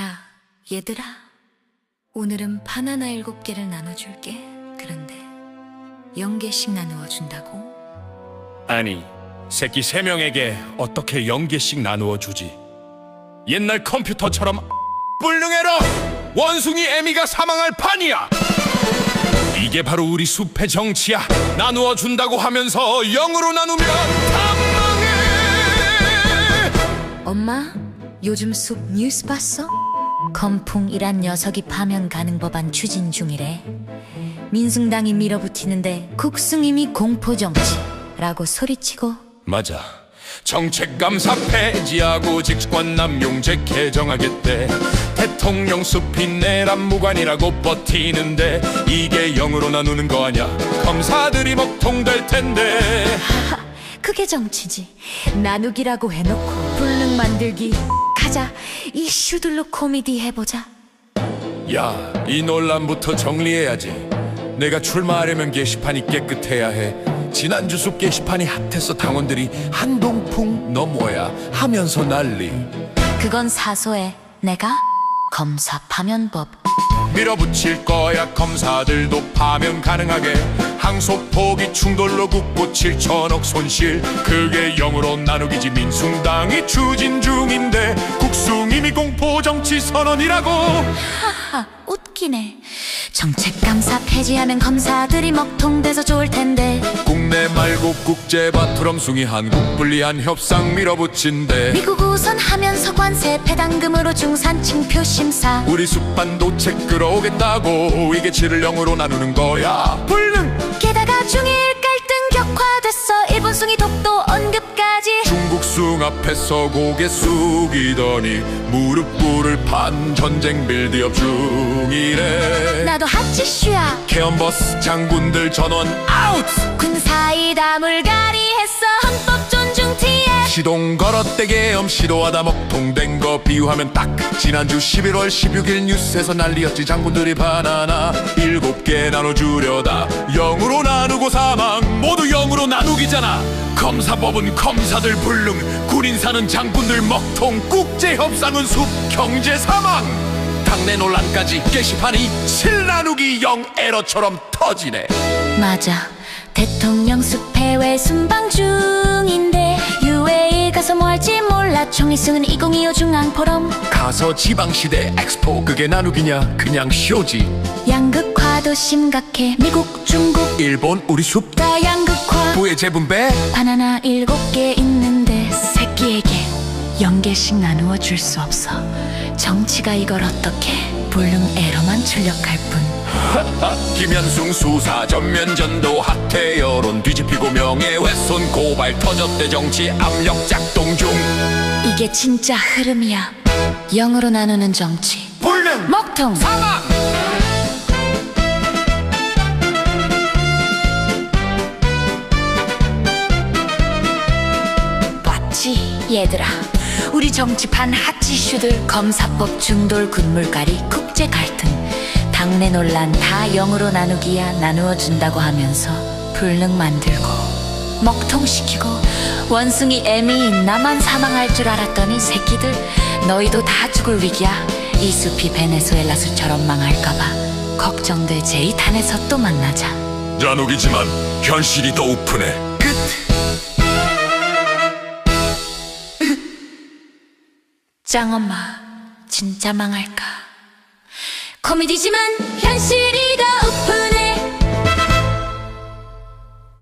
자, 얘들아. 오늘은 바나나 일곱 개를 나눠줄게. 그런데 영 개씩 나누어 준다고? 아니, 새끼 세 명에게 어떻게 연계씩 나누어 주지? 옛날 컴퓨터처럼 뿔능해라! 원숭이 애미가 사망할 판이야! 이게 바로 우리 숲의 정치야. 나누어 준다고 하면서 영으로 나누면 다 망해! 엄마, 요즘 숲 뉴스 봤어? 건풍이란 녀석이 파면 가능 법안 추진 중이래. 민승당이 밀어붙이는데 국승임이 공포정치라고 소리치고 맞아. 정책 감사 폐지하고 직권 남용제 개정하겠대. 대통령 숲이 내란 무관이라고 버티는데 이게 영으로 나누는 거 아냐? 검사들이 먹통될 텐데. 그게 정치지. 나누기라고 해놓고 불능 만들기. 가자. 이슈들로 코미디 해보자. 야, 이 논란부터 정리해야지. 내가 출마하려면 게시판이 깨끗해야 해. 지난주 숲 게시판이 핫해서 당원들이 한동풍 너 뭐야 하면서 난리. 그건 사소해. 내가 검사 파면법. 밀어붙일 거야. 검사들도 파면 가능하게. 항소 포기 충돌로 굳고 7천억 손실. 그게 영으로 나누기지. 민숭당이 추진 중인데 국숭이 미 공포 정치 선언이라고. 아, 웃기네. 정책 감사 폐지하면 검사들이 먹통돼서 좋을 텐데. 국내 말고 국제 바트럼숭이 한국 불리한 협상 밀어붙인대 미국 우선하면서 관세 배당금으로 중산층 표심사. 우리 숲반도체 끌어오겠다고 이게 질을 영으로 나누는 거야 불능 게다가 중일 갈등 격화됐어. 일본 숭이 독도. 숭 앞에서 고개 숙이더니 무릎 꿇을 판 전쟁 빌드업 중이래 나도 핫지슈야. 케언버스 장군들 전원 아웃 군사이다 물갈이했어. 헌법 티에. 시동 걸었대게 엄 시도하다 먹통된 거 비유하면 딱 지난주 11월 16일 뉴스에서 난리였지. 장군들이 바나나 일곱 개 나눠주려다. 영으로 나누고 사망. 모두 영으로 나누기잖아. 검사법은 검사들 불능. 군인사는 장군들 먹통. 국제협상은 숲 경제 사망. 당내 논란까지 게시판이 칠 나누기 영 에러처럼 터지네. 맞아. 대통령 숲해외 순방 중인데 UAE 가서 뭐 할지 몰라. 총리승은 2025 중앙포럼. 가서 지방시대 엑스포 그게 나누기냐? 그냥 쇼지. 양극화도 심각해. 미국 중국. 일본 우리 숲. 다 양극화. 부의 재분배? 바나나 일곱 개 있는데 새끼에게 영 개씩 나누어 줄 수 없어. 정치가 이걸 어떻게? 불능 에러만 출력할 뿐 김현승 수사 전면 전도 핫해 여론 뒤집히고 명예훼손 고발 터졌대 정치 압력 작동 중. 이게 진짜 흐름이야. 영으로 나누는 정치. 불능 먹통. 사망! 봤지 얘들아? 우리 정치판 핫지슈들 검사법 중돌 군물가리 국제 갈등 당내 논란 다 영으로 나누기야 나누어 준다고 하면서 불능 만들고 먹통시키고 원숭이 애미 나만 사망할 줄 알았더니 새끼들 너희도 다 죽을 위기야. 이 숲이 베네수엘라 수처럼 망할까봐 걱정돼 제이탄에서 또 만나자. 나누기지만 현실이 더 우프네. 끝. 짱엄마 진짜 망할까 코미디지만 현실이다